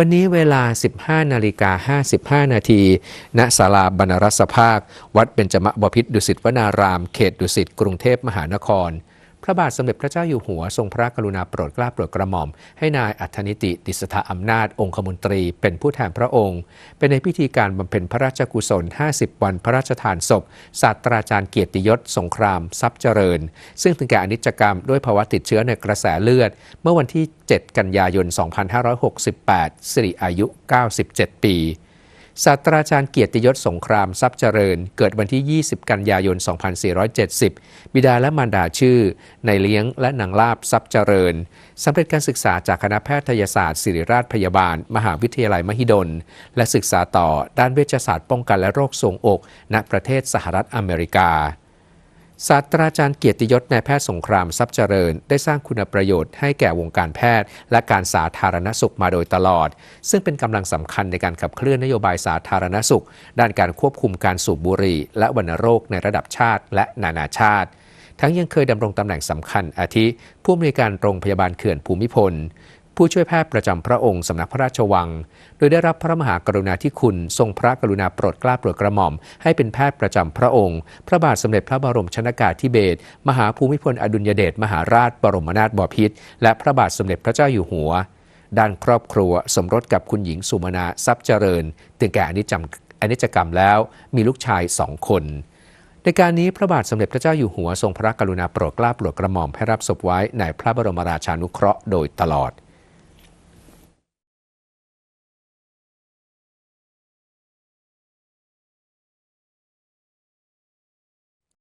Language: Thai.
วันนี้เวลา 15นาฬิกา55 นาที ณ ศาลาบรรณรัศภาค วัดเบญจมบพิตรดุสิตวนาราม เขตดุสิต กรุงเทพมหานคร พระบาทสมเด็จพระเจ้าอยู่หัวทรงพระกรุณาโปรดเกล้าโปรดกระหม่อม ให้นายอัธนิติดิสถาอำนาจองคมนตรีเป็นผู้แทนพระองค์ เป็นในพิธีการบำเพ็ญพระราชกุศล 50 วันพระราชทานศพศาสตราจารย์เกียรติยศสงคราม ทรัพย์เจริญ ซึ่งถึงแก่อนิจกรรมด้วยภาวะติดเชื้อในกระแสเลือด เมื่อวันที่ 7 กันยายน 2568 สิริอายุ 97 ปี ศาสตราจารย์เกียรติยศสงครามทรัพย์เจริญ เกิดวันที่ 20 กันยายน 2470 บิดาและมารดาชื่อ ในเลี้ยงและนางลาบทรัพย์เจริญสำเร็จการศึกษาจากคณะแพทยศาสตร์ศิริราชพยาบาล มหาวิทยาลัยมหิดล และศึกษาต่อด้านเวชศาสตร์ป้องกันและโรคทรงอก ณประเทศสหรัฐอเมริกา ศาสตราจารย์เกียรติยศนายแพทย์สงครามทรัพย์เจริญ ได้สร้างคุณประโยชน์ให้แก่วงการแพทย์ และการสาธารณสุขมาโดยตลอด ซึ่งเป็นกำลังสำคัญในการขับเคลื่อนนโยบายสาธารณสุข ด้านการควบคุมการสูบบุหรี่ และวัณโรคในระดับชาติและนานาชาติ ทั้งยังเคยดำรงตำแหน่งสำคัญอาทิ ผู้อำนวยการโรงพยาบาลเขื่อนภูมิพล ผู้ช่วยแพทย์ประจำพระองค์สำนักพระราชวัง โดยได้รับพระมหากรุณาธิคุณ ทรงพระกรุณาโปรดเกล้าโปรดกระหม่อม ให้เป็นแพทย์ประจำพระองค์ พระบาทสมเด็จพระบรมชนากาธิเบศรมหาภูมิพลอดุลยเดชมหาราชบรมนาถบพิตรและพระบาทสมเด็จพระเจ้าอยู่หัว ด้านครอบครัวสมรสกับคุณหญิงสุมนาทรัพย์เจริญถึงแก่อนิจจอนิจกรรมแล้วมีลูกชายสองคนในการนี้พระบาทสมเด็จพระเจ้าอยู่หัวทรงพระกรุณาโปรดเกล้าโปรดกระหม่อมให้รับศพไว้ในพระบรมราชานุเคราะห์โดยตลอด